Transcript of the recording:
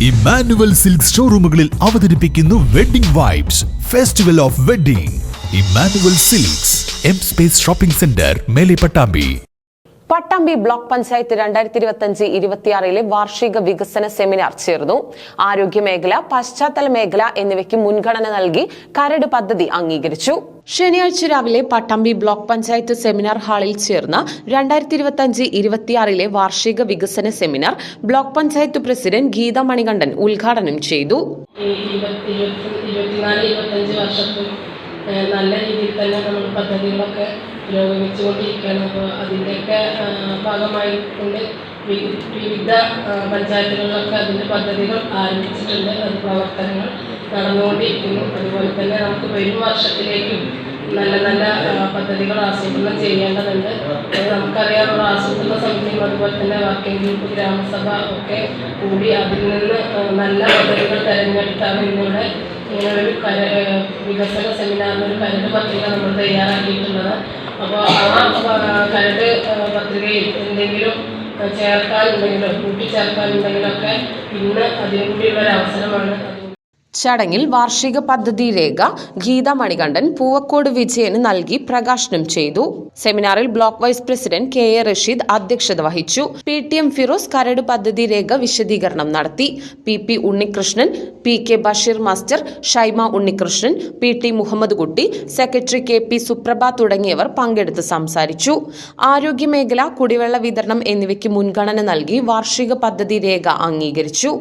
Emmanuel silk ഷോറൂമുകളിൽ അവതരിപ്പിക്കുന്നു wedding vibes festival of wedding Emmanuel silks M space shopping centre മേലെ Pattambi Pattambi block panchayat രണ്ടായിരത്തി ഇരുപത്തിയഞ്ച് ഇരുപത്തിയാറിലെ വാർഷിക വികസന സെമിനാർ ചേർന്നു. ആരോഗ്യ മേഖല പശ്ചാത്തല മേഖല എന്നിവയ്ക്ക് മുൻഗണന നൽകി കരട് പദ്ധതി അംഗീകരിച്ചു. ശനിയാഴ്ച രാവിലെ പട്ടാമ്പി ബ്ലോക്ക് പഞ്ചായത്ത് സെമിനാർ ഹാളിൽ ചേർന്ന രണ്ടായിരത്തി ഇരുപത്തിയഞ്ച് ഇരുപത്തിയാറിലെ വാർഷിക വികസന seminar block panchayat president Geetha Manikandan ഉദ്ഘാടനം ചെയ്തു. നല്ല രീതിയിൽ തന്നെ നമ്മൾ പദ്ധതികളൊക്കെ പുരോഗമിച്ചുകൊണ്ടിരിക്കുകയാണ്. അപ്പോൾ അതിന്റെയൊക്കെ ഭാഗമായിക്കൊണ്ട് വിവിധ പഞ്ചായത്തുകളിലൊക്കെ അതിന്റെ പദ്ധതികൾ ആരംഭിച്ചിട്ടുണ്ട്. അത് പ്രവർത്തനങ്ങൾ നടന്നുകൊണ്ടിരിക്കുന്നു. അതുപോലെ തന്നെ നമുക്ക് വരും വർഷത്തിലേക്കും നല്ല നല്ല പദ്ധതികൾ ആസൂത്രണം ചെയ്യേണ്ടതുണ്ട്. അത് നമുക്കറിയാം ഒരു ആസൂത്രണ സമിതിയും അതുപോലെ തന്നെ വർക്കിംഗ് ഗ്രൂപ്പ് ഗ്രാമസഭ ഒക്കെ കൂടി അതിൽ നിന്ന് നല്ല പദ്ധതികൾ തിരഞ്ഞെടുത്താണ് ഇന്നിവിടെ ഇങ്ങനെ ഒരു കര വികസന സെമിനാറിന് ഒരു കരട് പത്രിക നമ്മൾ തയ്യാറാക്കിയിട്ടുള്ളത്. അപ്പോൾ ആ കരട് പത്രികയിൽ എന്തെങ്കിലും ചേർക്കാനുണ്ടെങ്കിലും ചേർക്കാനുണ്ടെങ്കിലോ കൂട്ടിച്ചേർക്കാനുണ്ടെങ്കിലൊക്കെ ഇന്ന് അതിനു കൂടിയുള്ള ഒരു അവസരമാണ് ചടങ്ങിൽ വാർഷിക പദ്ധതി രേഖ ഗീത മണികണ്ഠൻ പൂവക്കോട് വിജയന് നൽകി പ്രകാശനം ചെയ്തു. സെമിനാറിൽ block vice president K A Rasheed അധ്യക്ഷത വഹിച്ചു. പി ടി എം ഫിറോസ് കരട് പദ്ധതി രേഖ വിശദീകരണം നടത്തി. P P Unnikrishnan P K Basheer master Shaima Unnikrishnan P T Muhammad Kutty secretary K P സുപ്രഭ തുടങ്ങിയവർ പങ്കെടുത്ത് സംസാരിച്ചു. ആരോഗ്യമേഖല കുടിവെള്ള വിതരണം എന്നിവയ്ക്ക് മുൻഗണന നൽകി വാർഷിക പദ്ധതി രേഖ അംഗീകരിച്ചു.